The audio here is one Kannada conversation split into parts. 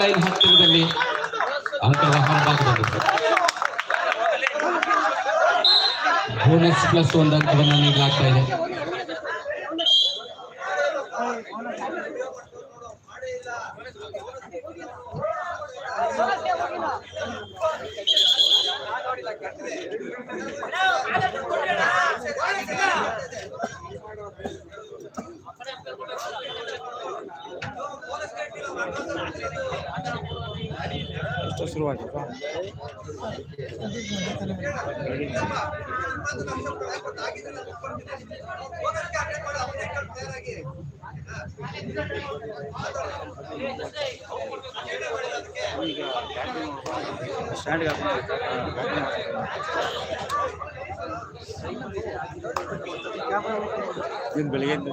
ಹತ್ತಿರದಲ್ಲಿ ಅಂಕದ ಹೊರಭಾಗದಲ್ಲಿ ಬೋನಸ್ ಪ್ಲಸ್ ಒಂದು ಅಂಕವನ್ನು ನೀಡಲಾಗ್ತಾ ಇದೆ. ಸ್ಟ್ಯಾಂಡ್ಗೆ ಬೆಳಿಗ್ಗೆ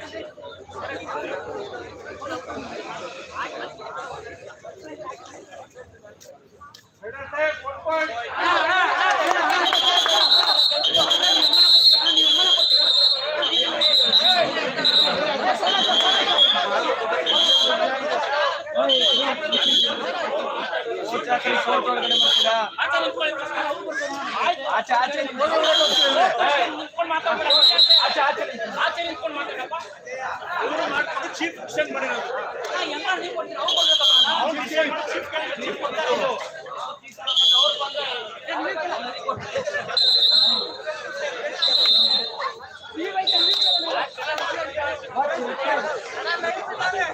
ಎದ್ದು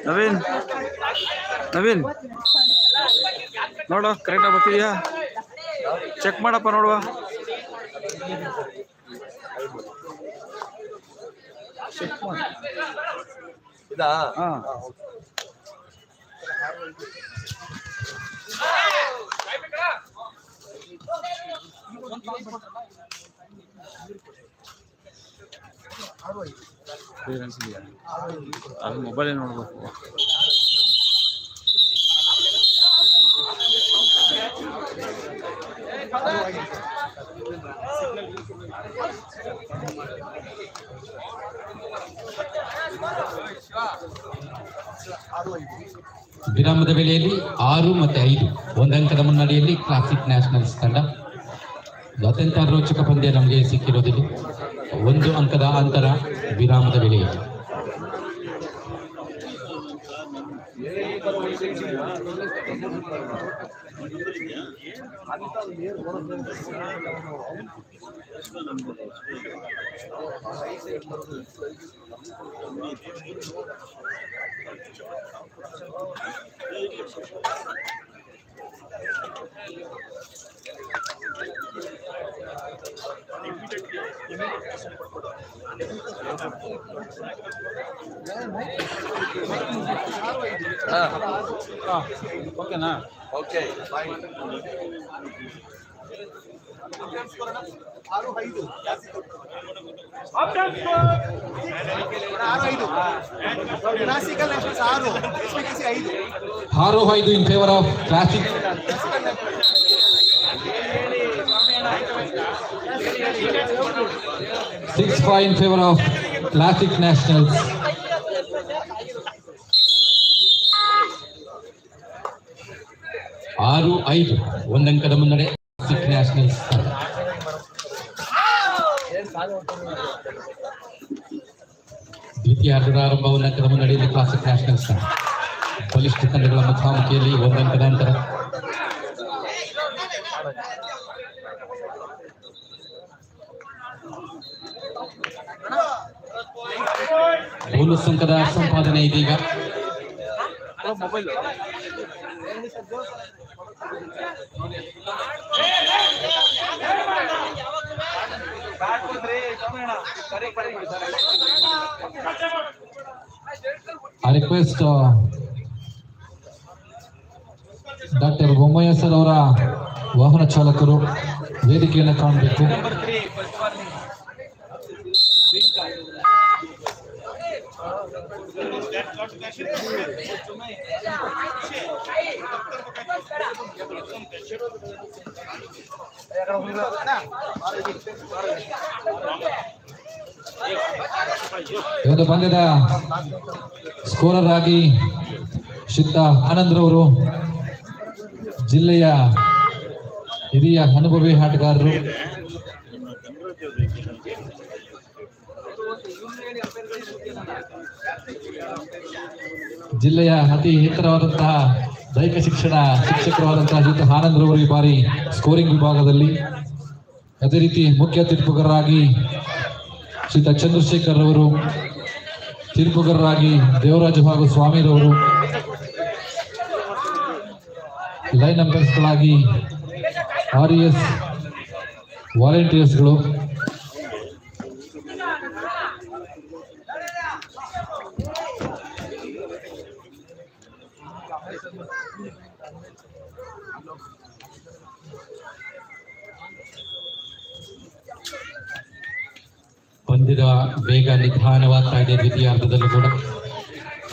ನವೀನ್ ನವೀನ್. ನೋಡು ಕರೆಕ್ಟಾಗಿ ಬರ್ತಿದ್ಯಾ? ಚೆಕ್ ಮಾಡಪ್ಪ ನೋಡುವ. ಚೆಕ್ ಮಾಡಿ ಹಾಂ. ಕ್ಲಿಯರೆನ್ಸ್ ಇದೆಯಾ ಅದು ಮೊಬೈಲೇ ನೋಡಬೇಕು. ವಿರಾಮದ ವೇಳೆಯಲ್ಲಿ ಆರು ಮತ್ತೆ ಐದು. ಒಂದಂಕದ ಮುನ್ನಡೆಯಲ್ಲಿ ಕ್ಲಾಸಿಕ್ ನ್ಯಾಷನಲ್ಸ್ ತಂಡ. ಅತ್ಯಂತ ರೋಚಕ ಪಂದ್ಯ ನಮಗೆ ಸಿಕ್ಕಿರೋದಿಲ್ಲ. ಒಂದು ಅಂಕದ ಅಂತರ ವಿರಾಮದ ವೇಳೆಯಲ್ಲಿ ಓಕೆನಾ ಓಕೆ ಫೈನ್ ಕ್ಲಾಸಿಕಲ್ ನ್ಯಾಷನಲ್ಸ್ ಆರು ಎಸ್ಪಿಟಿಸಿ ಐದು ಆರು ಐದು in favour of classic six five in favour of classic nationals ಆರು ಐದು ಒಂದಂಕದ ಮುನ್ನಡೆ ಕ್ಲಾಸಿಕ್ ನ್ಯಾಷನಲ್ಸ್ ತಂಡ ದ್ವಿತೀಯಾರ್ಧದ ಆರಂಭ ಒಂದಂಕದ ಮುನ್ನಡೆಯಲ್ಲಿ ಕ್ಲಾಸಿಕ್ ನ್ಯಾಷನಲ್ಸ್ ತಂಡ ಬಲಿಷ್ಠ ತಂಡಗಳ ಮುಖಾಮುಖಿಯಲ್ಲಿ ಒಂದಂಕದ ಅಂತರ ಬೋನಸ್ ಅಂಕದ ಸಂಪಾದನೆ ಇದೀಗ. Mobile I request uh, doctor Bommai sir ಅವರ ವಾಹನ ಚಾಲಕರು ವೇದಿಕೆಯನ್ನು ಕಾಣಬೇಕು ಒಂದು ಪಂದ್ಯದ ಸ್ಕೋರರ್ ಆಗಿ ಶ್ರೀಯುತ ಆನಂದ್ರವರು ಜಿಲ್ಲೆಯ ಹಿರಿಯ ಅನುಭವಿ ಆಟಗಾರರು. ಜಿಲ್ಲೆಯ ಅತಿ ಎತ್ತರವಾದಂತಹ ದೈಹಿಕ ಶಿಕ್ಷಣ ಶಿಕ್ಷಕರಾದಂತಹ ಶ್ರೀಯುತ ಆನಂದ್ರವರು ಈ ಬಾರಿ ಸ್ಕೋರಿಂಗ್ ವಿಭಾಗದಲ್ಲಿ. ಅದೇ ರೀತಿ ಮುಖ್ಯ ತೀರ್ಪುಗಾರರಾಗಿ ಶ್ರೀತ ಚಂದ್ರಶೇಖರ್ ಅವರು ತೀರ್ಪುಗಾರರಾಗಿ ದೇವರಾಜು ಹಾಗೂ ಸ್ವಾಮಿರವರು ಲೈನ್ ಅಂಪೈರ್ಸ್ಗಳಾಗಿ ಆರ್ ಎಸ್ ವಾಲಂಟಿಯರ್ಸ್ಗಳು ಪಂದ್ಯದ ಬೇಗ ನಿಧಾನವಾಗ್ತಾ ಇದೆ ದ್ವಿತೀಯ ಹಂತದಲ್ಲೂ ಕೂಡ.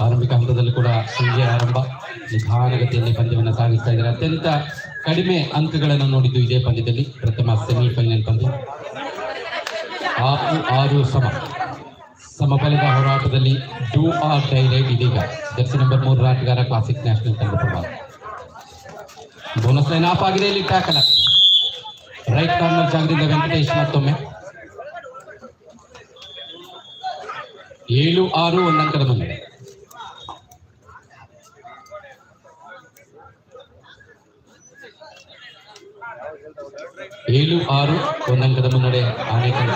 ಆರಂಭಿಕ ಹಂತದಲ್ಲಿ ಕೂಡ ಸಂಜೆ ಆರಂಭ. ನಿಧಾನಗತಿಯಲ್ಲಿ ಪಂದ್ಯವನ್ನು ಸಾಗಿಸ್ತಾ ಇದ್ದಾರೆ. ಅತ್ಯಂತ ಕಡಿಮೆ ಅಂಕಗಳನ್ನು ನೋಡಿದ್ದು ಇದೇ ಪಂದ್ಯದಲ್ಲಿ. ಪ್ರಥಮ ಸೆಮಿಫೈನಲ್ ಪಂದ್ಯ. ಆರು ಆರು ಸಮ. ಸಮಬಲದ ಹೋರಾಟದಲ್ಲಿ ಡೂ ಆರ್ ಡೈಲೈಟ್ ಇದೀಗ. ಜರ್ಸಿ ನಂಬರ್ ಮೂರರ ಆಟಗಾರ ಕ್ಲಾಸಿಕ್ ನ್ಯಾಷನಲ್ ತಂಡ ಪ್ರಭಾವ ಬೋನಸ್ ಲೈನ್ ಆಫ್ ಆಗಿದೆ ಇಲ್ಲಿ ಟ್ಯಾಕಲ್ ರೈಟ್ ಕಾರ್ನರ್ ಜಾಗದಿಂದ ವೆಂಕಟೇಶ್ ಮತ್ತೊಮ್ಮೆ. ಏಳು ಆರು ಒಂದು ಅಂಕದ ಮುನ್ನಡೆ ಏಳು ಆರು ಒಂದು ಅಂಕದ ಮುನ್ನಡೆ ಆನೆ ಕಂಡ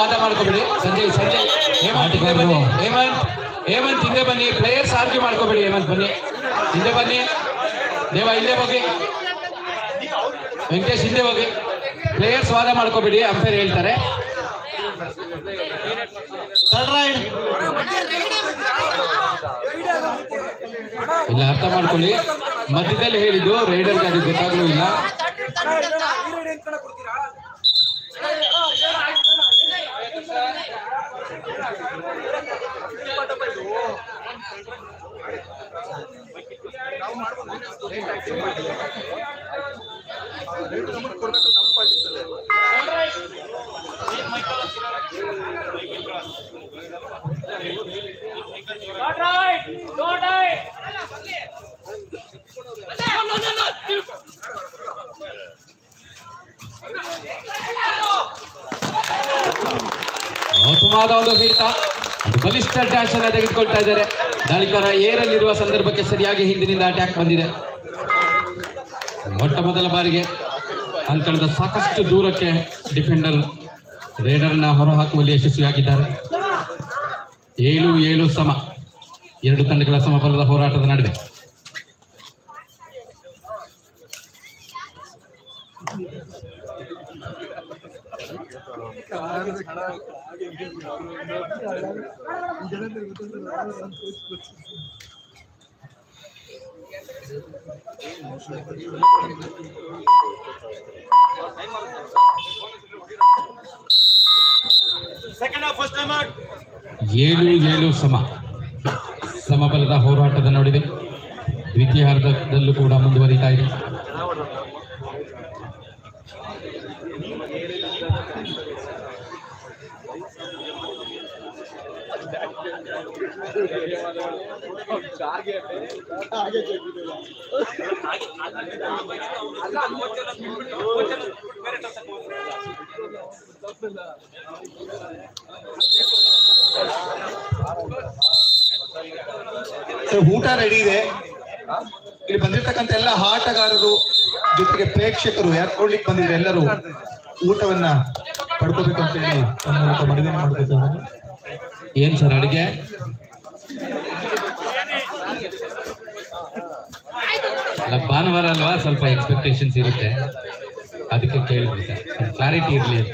ವಾದ ಮಾಡ್ಕೋಬೇಡಿ. ಸಂಜಯ್ ಸಂಜಯ್ ಹೇಮಂತ್ ಹಿಂದೆ ಬನ್ನಿ. ಹೇಮಂತ್ ಹೇಮಂತ್ ಹಿಂದೆ ಬನ್ನಿ. ಪ್ಲೇಯರ್ಸ್ ಆರ್ಗ್ಯೂ ಮಾಡ್ಕೋಬೇಡಿ ಹೇಮಂತ್ ಬನ್ನಿ. ಹಿಂದೆ ಬನ್ನಿ. ದೇವ ಇಲ್ಲೇ ಹೋಗಿ. ವೆಂಕಟೇಶ್ ಹಿಂದೆ ಹೋಗಿ. ಪ್ಲೇಯರ್ಸ್ ವಾದ ಮಾಡ್ಕೋಬೇಡಿ ಅಂಪೈರ್ ಹೇಳ್ತಾರೆ. ಇಲ್ಲ ಅರ್ಥ ಮಾಡ್ಕೊಳ್ಳಿ. ಮಧ್ಯದಲ್ಲಿ ಹೇಳಿದ್ದು ರೈಡರ್ ಗಾಡಿ ಗೊತ್ತಾಗ್ಲೂ ಇಲ್ಲ. ಹಿಡಿತ ಒಂದು ಬಲಿಷ್ಠ ಡ್ಯಾಶ್ ಅನ್ನ ತೆಗೆದುಕೊಳ್ತಾ ಇದ್ದಾರೆ. ದಾಳಿಗಾರ ಏರಲ್ಲಿರುವ ಸಂದರ್ಭಕ್ಕೆ ಸರಿಯಾಗಿ ಹಿಂದಿನಿಂದ ಅಟ್ಯಾಕ್ ಬಂದಿದೆ. ಮೊಟ್ಟ ಮೊದಲ ಬಾರಿಗೆ ಅಂಕಣದ ಸಾಕಷ್ಟು ದೂರಕ್ಕೆ ಡಿಫೆಂಡರ್ ರೇಡರ್ನ ಹೊರಹಾಕುವಲ್ಲಿ ಯಶಸ್ವಿಯಾಗಿದ್ದಾರೆ. ಏಳು ಏಳು ಸಮ. ಎರಡು ತಂಡಗಳ ಸಮಬಲದ ಹೋರಾಟದ ನಡುವೆ. ಏಳು ಏಳು ಸಮ. ಸಮಬಲದ ಹೋರಾಟದ ನಡುವೆ ದ್ವಿತೀಯಾರ್ಧದಲ್ಲೂ ಕೂಡ ಮುಂದುವರಿತಾ ಇದೆ. ಊಟ ರೆಡಿ ಇದೆ. ಇಲ್ಲಿ ಬಂದಿರ್ತಕ್ಕಂಥ ಎಲ್ಲ ಆಟಗಾರರು ಜೊತೆಗೆ ಪ್ರೇಕ್ಷಕರು ಯಾರು ಕೊಡ್ಲಿಕ್ಕೆ ಬಂದಿದ್ರೆ ಎಲ್ಲರೂ ಊಟವನ್ನ ಪಡ್ಕೋಬೇಕು ಅಂತ ಹೇಳಿ ಮಾಡ್ಕೊತಿದ್ದೇನೆ ಏನ್ ಸರ್ ಅಡಿಗೆ? ಭಾನುವಾರ ಅಲ್ವಾ ಸ್ವಲ್ಪ ಎಕ್ಸ್ಪೆಕ್ಟೇಷನ್ಸ್ ಇರುತ್ತೆ ಅದಕ್ಕೆ ಕೇಳಿದ್ವಿ ಸರ್ ಕ್ಲಾರಿಟಿ ಇರ್ಲಿ ಅಂತ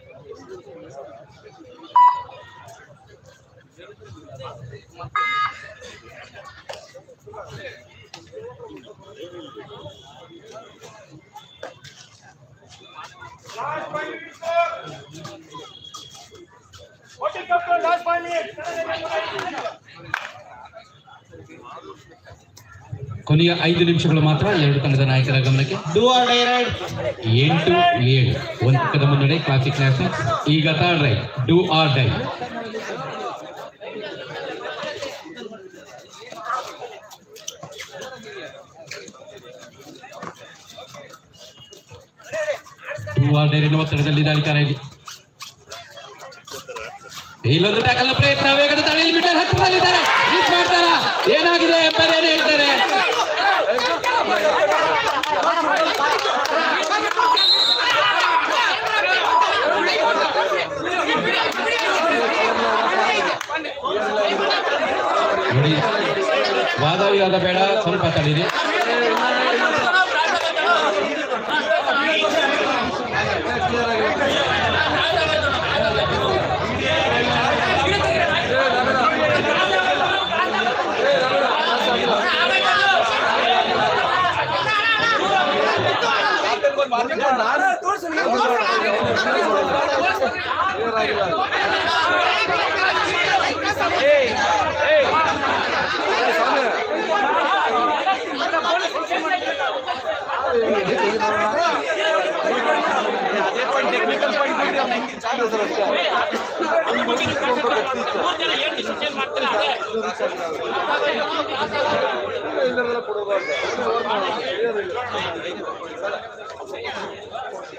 ಕೊನೆಯ ಐದು ನಿಮಿಷಗಳು ಮಾತ್ರ ಎರಡು ತಂಡದ ನಾಯಕರ ಗಮನಕ್ಕೆ. ಎಂಟು, ಏಳು. ಒಂದು ಪಕ್ಕದ ಮುನ್ನಡೆ ಕ್ಲಾಸಿಕ್ ನ್ಯಾಷನಲ್ ಈಗ third raid do or die do or die ಎನ್ನುವ ತಂಡದಲ್ಲಿ ಅಧಿಕಾರ ಇಲ್ಲಿ ಇಲ್ಲೊಂದು ಟ್ಯಾಕಲ್ ಪ್ರಯತ್ನ ವೇಗದ ತಡೆಯಲ್ಲಿ ಮೀಟರ್ ಹತ್ತಿರದಲ್ಲಿದ್ದಾರೆ ಮಿಸ್ ಮಾಡ್ತಾರ? ಏನಾಗಿದೆ ಎಂಬರ್ ಹೇಳ್ತಾರೆ? ವಾದ ವಿವಾದ ಬೇಡ, ಸ್ವಲ್ಪ ತಡೀರಿ. ಕೊಡಬಾರ್ದು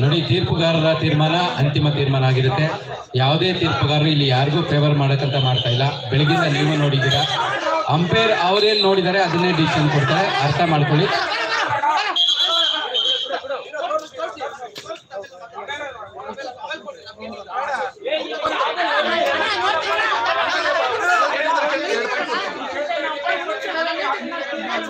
ನೋಡಿ, ತೀರ್ಪುಗಾರರ ತೀರ್ಮಾನ ಅಂತಿಮ ತೀರ್ಮಾನ ಆಗಿರುತ್ತೆ. ಯಾವುದೇ ತೀರ್ಪುಗಾರರು ಇಲ್ಲಿ ಯಾರಿಗೂ ಫೇವರ್ ಮಾಡಕ್ಕಂತ ಮಾಡ್ತಾ ಇಲ್ಲ. ಬೆಳಗಿಂದ ನೀವು ನೋಡಿದ್ದೀರಾ. ಅಂಪೈರ್ ಅವರೇನು ನೋಡಿದ್ದಾರೆ ಅದನ್ನೇ ಡಿಸಿಷನ್ ಕೊಡ್ತಾರೆ. ಅರ್ಥ ಮಾಡ್ಕೊಳ್ಳಿ ಡಿಸಿಷನ್ ಕರೆಕ್ಟ್ ಆಗಿದೆ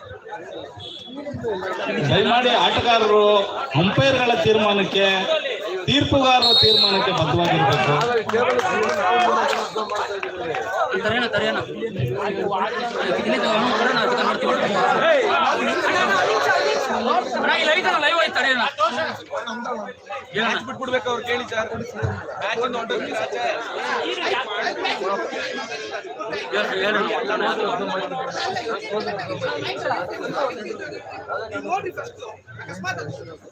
ದಯಮಾಡಿ ಆಟಗಾರರು ಅಂಪೈರ್ಗಳ ತೀರ್ಮಾನಕ್ಕೆ ತೀರ್ಪುಗಾರರ ತೀರ್ಮಾನಕ್ಕೆ ಬದ್ಧವಾಗಿರ್ಬೇಕು. ಮ್ಯಾಚ್ ಬಿಟ್ಬಿಡ್ಬೇಕು ಅವ್ರು ಕೇಳಿ ಸರ್ ಮ್ಯಾಚ್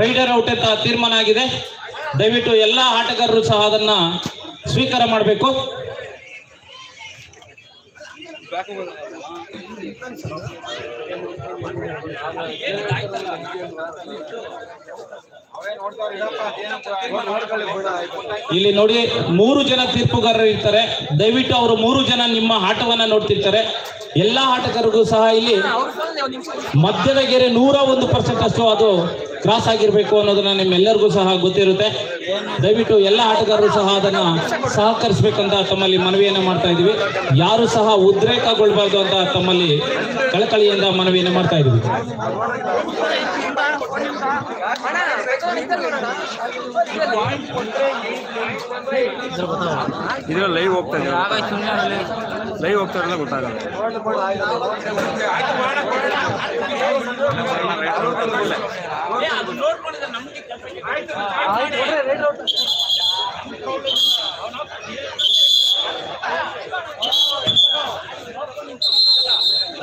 ರೈಡರ್ ಔಟ್ ಅಂತ ತೀರ್ಮಾನ ಆಗಿದೆ. ದಯವಿಟ್ಟು ಎಲ್ಲ ಆಟಗಾರರು ಸಹ ಅದನ್ನ ಸ್ವೀಕಾರ ಮಾಡಬೇಕು. ಇಲ್ಲಿ ನೋಡಿ ಮೂರು ಜನ ತೀರ್ಪುಗಾರರು ಇರ್ತಾರೆ. ದಯವಿಟ್ಟು ಅವರು ಮೂರು ಜನ ನಿಮ್ಮ ಆಟವನ್ನ ನೋಡ್ತಿರ್ತಾರೆ. ಎಲ್ಲಾ ಆಟಗಾರರಿಗೂ ಸಹ ಇಲ್ಲಿ ಮಧ್ಯದ ಗೆರೆ ನೂರ ಒಂದು ಪರ್ಸೆಂಟ್ ಅಷ್ಟು ಅದು ಕ್ರಾಸ್ ಆಗಿರ್ಬೇಕು ಅನ್ನೋದನ್ನ ನಿಮ್ಮೆಲ್ಲರಿಗೂ ಸಹ ಗೊತ್ತಿರುತ್ತೆ. ದಯವಿಟ್ಟು ಎಲ್ಲ ಆಟಗಾರರು ಸಹ ಅದನ್ನ ಸಹಕರಿಸಬೇಕಂತ ತಮ್ಮಲ್ಲಿ ಮನವಿಯನ್ನ ಮಾಡ್ತಾ ಇದೀವಿ ಯಾರು ಸಹ ಉದ್ರೇಕಗೊಳ್ಬಾರ್ದು ಅಂತ ತಮ್ಮಲ್ಲಿ ಕಳಕಳಿಯಿಂದ ಮನವಿಯನ್ನ ಮಾಡ್ತಾ ಇದೀವಿ ಇದು ಲೈವ್ ಹೋಗ್ತಾ ಇದೆ. ಲೈವ್ ಹೋಗ್ತಾ ಇರಲ್ಲ ಗೊತ್ತಾಗಲ್ಲ.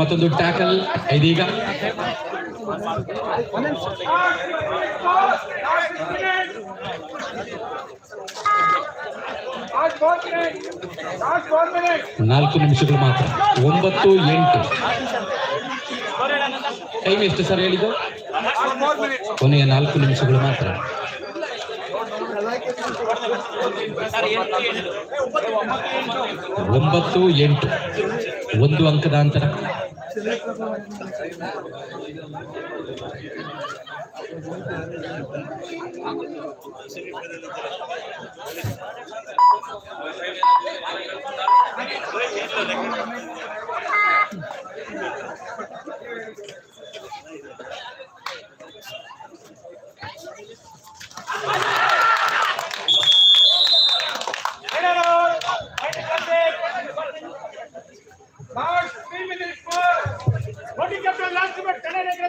ಮತ್ತೊಂದು ಟ್ಯಾಕಲ್ ಇದೀಗ. ನಾಲ್ಕು ನಿಮಿಷಗಳು ಮಾತ್ರ. ಒಂಬತ್ತು, ಎಂಟು. ಟೈಮ್ ಎಷ್ಟು ಸರ್ ಹೇಳಿದ್ದು? ಕೊನೆಯ ನಾಲ್ಕು ನಿಮಿಷಗಳು ಮಾತ್ರ. ಒಂಬತ್ತು ಎಂಟು. ಒಂದು ಅಂಕದ ಅಂತರ.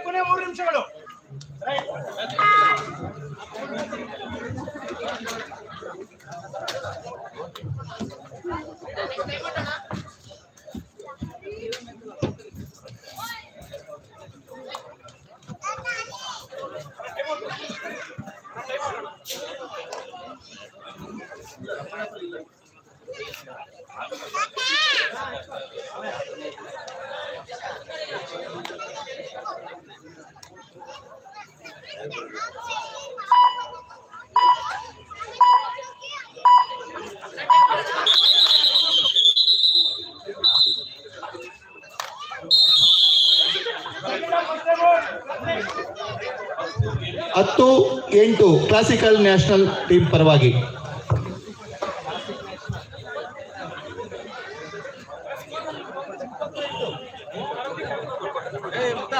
ಕೊನೆ ಮೂರು ನಿಮಿಷಗಳು ಹತ್ತು ಎಂಟು ಕ್ಲಾಸಿಕಲ್ ನ್ಯಾಷನಲ್ ಟೀಮ್ ಪರವಾಗಿ ಏ ಮುತ್ತ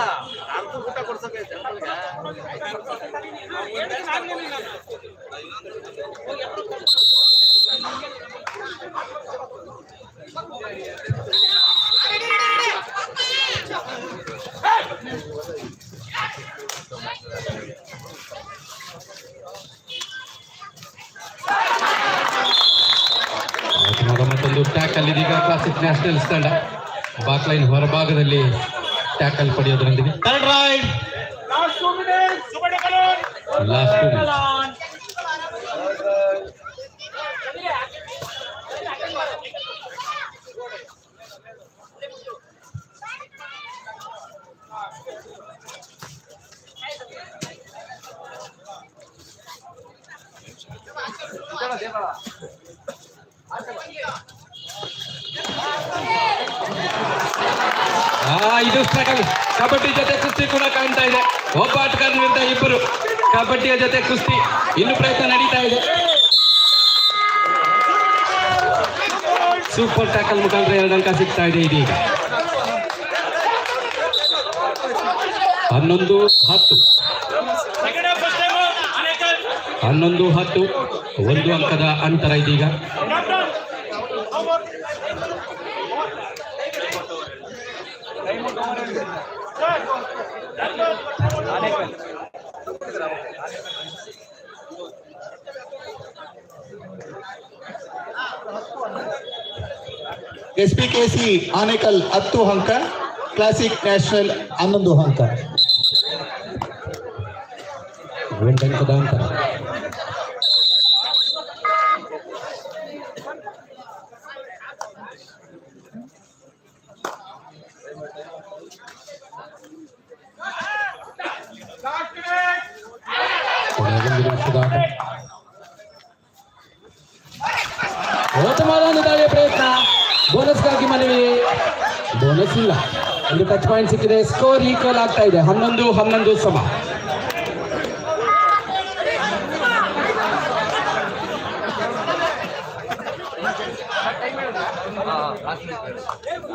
ಅರ್ಧ ಊಟ ಕೊಡ್ಸಕ್ಕೆ ಜನಗಳಿಗೆ ಆತಮಾದ ಮತ್ತೊಂದು ಟ್ಯಾಕಲ್ ಇದೀಗ ಕ್ಲಾಸಿಕ್ ನ್ಯಾಷನಲ್ಸ್ ತಂಡ ಬಾಕ್ಲೈನ್ ಹೊರಭಾಗದಲ್ಲಿ ಟ್ಯಾಕಲ್ ಪಡೆಯೋದ್ರೊಂದಿಗೆ ಇನ್ನು ಪ್ರಯತ್ನ ನಡೀತಾ ಇದೆ. ಸೂಪರ್ ಟ್ಯಾಕಲ್ ಮುಖಾಂತರ ಎರಡು ಅಂಕ ಸಿಗ್ತಾ ಇದೆ ಇದೀಗ. ಹನ್ನೊಂದು, ಹತ್ತು. ಹನ್ನೊಂದು, ಹತ್ತು. ಒಂದು ಅಂಕದ ಅಂತರ ಇದೀಗ. S P K C Anekal ಹತ್ತು ಅಂಕ ಕ್ಲಾಸಿಕ್ ನ್ಯಾಷನಲ್ ಹನ್ನೊಂದು ಅಂಕ ಒಂದು ಅಂಕದ ಅಂತರ ಕೊನೆಯ ಒಂದು ನಿಮಿಷದ ಆಟ ಉತ್ತಮವಾದ ಒಂದು ದಾಳಿಯ ಪ್ರಯತ್ನ ಬೋನಸ್ಗಾಗಿ ಮನವಿ. ಬೋನಸ್ ಇಲ್ಲ. ಒಂದು ಟಚ್ ಪಾಯಿಂಟ್ ಸಿಕ್ಕಿದೆ. ಸ್ಕೋರ್ ಈಕ್ವಲ್ ಆಗ್ತಾ ಇದೆ. ಹನ್ನೊಂದು ಹನ್ನೊಂದು ಸಮ.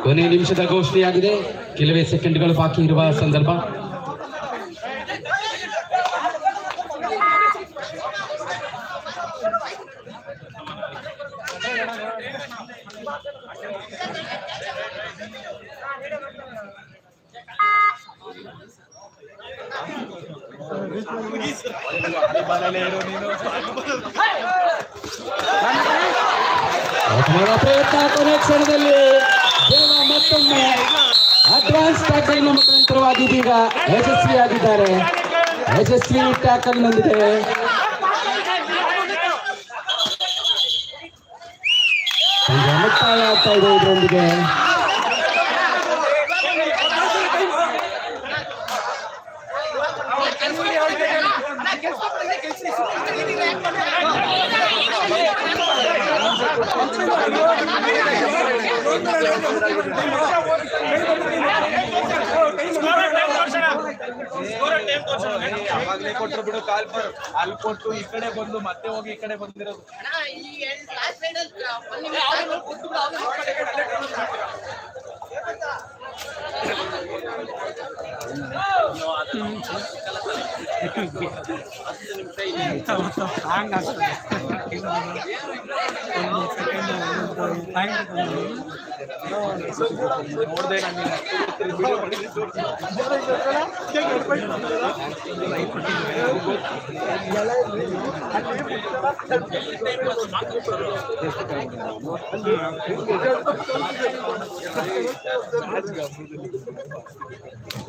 ಕೊನೆಯ ನಿಮಿಷದ ಘೋಷಣೆಯಾಗಿದೆ. ಕೆಲವೇ ಸೆಕೆಂಡ್ಗಳು ಬಾಕಿ ಇರುವ ಸಂದರ್ಭ. ಉತ್ತಮವಾದ ಪ್ರಯತ್ನ ಕೊನೆ ಕ್ಷಣದಲ್ಲಿ ದೇವ ಮತ್ತೊಮ್ಮೆ ಅಡ್ವಾನ್ಸ್ ಟ್ಯಾಕಲ್ ಮುಖಾಂತರವಾಗಿ ಇದೀಗ ಯಶಸ್ವಿಯಾಗಿದ್ದಾರೆ ಯಶಸ್ವಿ ಟ್ಯಾಕಲ್ ನೊಂದಿದೆ ಪಂದ್ಯ ಮುಕ್ತಾಯ ಆಗ್ತಾ ಇದೆ ಇದರೊಂದಿಗೆ ಅವಾಗ್ಲೇ ಕೊಟ್ರು ಬಿಡು ಕಾಲ್ ಪರ್ ಅಲ್ಲಿ ಕೊಟ್ಟು ಈ ಕಡೆ ಬಂದು ಮತ್ತೆ ಹೋಗಿ ಈ ಕಡೆ ಬಂದಿರೋದು. ನೋಡ್ದೆ ನನಗೆ